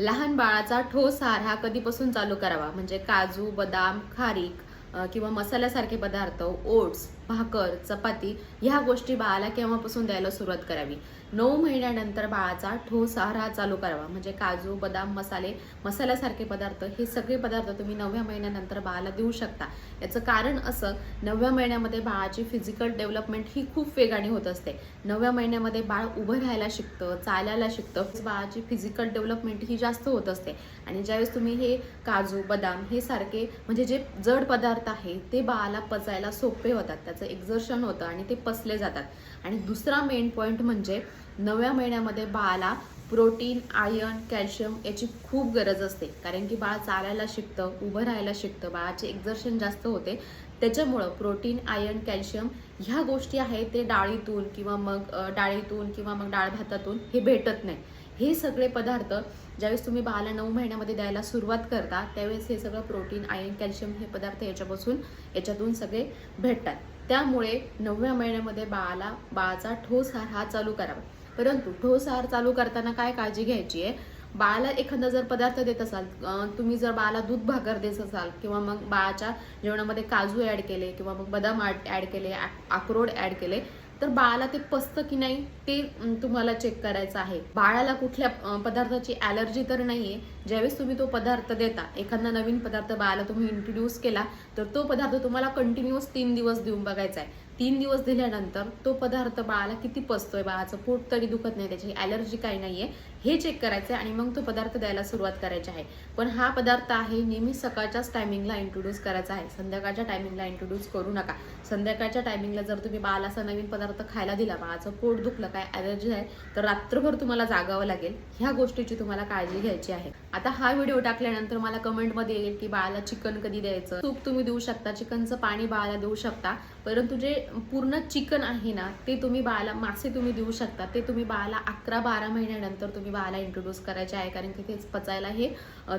लहान बाळाचा ठोस आहार हा कधीपासून चालू करावा? म्हणजे काजू बदाम खारीक किंवा मसाल्यासारखे पदार्थ ओट्स भाकर चपाती ह्या गोष्टी बाळाला केव्हापासून द्यायला सुरुवात करावी? नऊ महिन्यानंतर बाळाचा ठोस आहार चालू करावा. म्हणजे काजू बदाम मसाले मसाल्यासारखे पदार्थ हे सगळे पदार्थ तुम्ही नवव्या महिन्यानंतर बाळाला देऊ शकता. याचं कारण असं नवव्या महिन्यामध्ये बाळाची फिजिकल डेव्हलपमेंट ही खूप वेगाने होत असते. नवव्या महिन्यामध्ये बाळ उभं राहायला शिकतं चालायला शिकतं. बाळाची फिजिकल डेव्हलपमेंट ही जास्त होत असते. आणि ज्यावेळेस तुम्ही हे काजू बदाम हे सारखे म्हणजे जे जड पदार्थ आहे ते बाळाला पचायला सोपे होतात. त्याचं एक्झर्शन होतं आणि ते पसले जातात. आणि दुसरा मेन पॉईंट म्हणजे नव्या महिन्यामध्ये बाळाला प्रोटीन आयर्न कॅल्शियम याची खूप गरज असते. कारण की बाळ चालायला शिकतं उभं राहायला शिकतं बाळाचे एक्झर्शन जास्त होते. त्याच्यामुळं प्रोटीन आयर्न कॅल्शियम ह्या गोष्टी आहेत ते डाळीतून किंवा मग डाळीतून किंवा मग डाळ भातातून हे भेटत नाही. हे सगळे पदार्थ ज्यावेळेस तुम्ही बाळाला नऊ महिन्यामध्ये द्यायला सुरुवात करता त्यावेळेस हे सगळं प्रोटीन आयर्न कॅल्शियम हे पदार्थ याच्यापासून याच्यातून सगळे भेटतात. त्यामुळे नवव्या महिन्यामध्ये बाळाला बाळाचा ठोस आहार हा चालू करावा. परंतु ठोस आहार चालू करताना काय काळजी घ्यायची आहे? बाळाला एखादा जर पदार्थ देत असाल तुम्ही जर बाळाला दूध भाकर देत असाल किंवा मग बाळाच्या जेवणामध्ये काजू ॲड केले किंवा मग बदाम ॲड केले अक्रोड ॲड केले तर बाळाला ते पचतं की नाही ते तुम्हाला चेक करायचं आहे. बाळाला कुठल्या पदार्थाची ॲलर्जी तर नाहीये. ज्यावेळेस तुम्ही तो पदार्थ देता एखादा नवीन पदार्थ बाळाला तुम्ही इंट्रोड्यूस केला तर तो पदार्थ तुम्हाला कंटिन्युअस तीन दिवस देऊन बघायचा आहे. तीन दिवस दिल्यानंतर तो पदार्थ बाळाला किती पसतोय बाळाचं पोट तरी दुखत नाही त्याची ॲलर्जी काही नाही आहे हे चेक करायचं आहे आणि मग तो पदार्थ द्यायला सुरुवात करायची आहे. पण हा पदार्थ आहे नेहमी सकाळच्याच टायमिंगला इंट्रोड्यूस करायचा आहे. संध्याकाळच्या टायमिंगला इंट्रोड्यूस करू नका. संध्याकाळच्या टायमिंगला जर तुम्ही बाळाला असा नवीन पदार्थ खायला दिला बाळाचं पोट दुखलं काय ॲलर्जी आहे तर रात्रभर तुम्हाला जागावं लागेल. ह्या गोष्टीची तुम्हाला काळजी घ्यायची आहे. आता हा व्हिडिओ टाकल्यानंतर मला कमेंटमध्ये येईल की बाळाला चिकन कधी द्यायचं? सूप तुम्ही देऊ शकता चिकनचं पाणी बाळाला देऊ शकता परंतु जे पूर्ण चिकन आहे ना ते तुम्ही बाळाला मासे तुम्ही देऊ शकता. ते तुम्ही बाळाला अकरा बारा महिन्यानंतर तुम्ही बाळाला इंट्रोड्यूस करायचे आहे. कारण की ते पचायला हे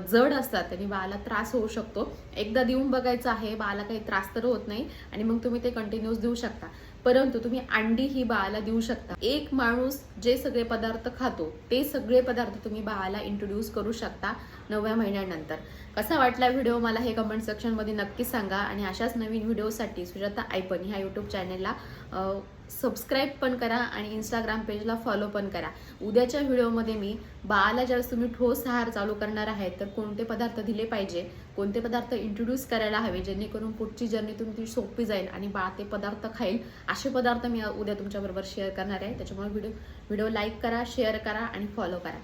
जड असतात. त्यांनी बाळाला त्रास होऊ शकतो. एकदा देऊन बघायचं आहे बाळाला काही त्रास तर होत नाही. आणि मग तुम्ही ते कंटिन्यूस देऊ शकता. परंतु तुम्ही अंडी ही बाळाला देऊ शकता. एक माणूस जे सगळे पदार्थ खातो ते सगळे पदार्थ तुम्ही बाळाला इंट्रोड्यूस करू शकता नवव्या महिन्यानंतर. कसा वाटला व्हिडिओ मला हे कमेंट सेक्शनमध्ये नक्की सांगा आणि अशाच नवीन व्हिडिओसाठी सुजाता आयपन ह्या यूट्यूब चॅनेलला सबस्क्राईब पण करा आणि इंस्टाग्राम पेजला फॉलो पण करा. उद्याच्या व्हिडिओमध्ये मी बाळाला ज्यावेळेस तुम्ही ठोस आहार चालू करणार आहे तर कोणते पदार्थ दिले पाहिजे? कोणते पदार्थ इंट्रोड्यूस करायला हवे? जेणेकरून पुढची जर्नी तुमची सोपी जाईल आणि बाळ ते पदार्थ खाईल. असे पदार्थ मी उद्या तुमच्याबरोबर शेअर करणार आहे. त्याच्यामुळे व्हिडिओ व्हिडिओ लाईक करा शेअर करा आणि फॉलो करा.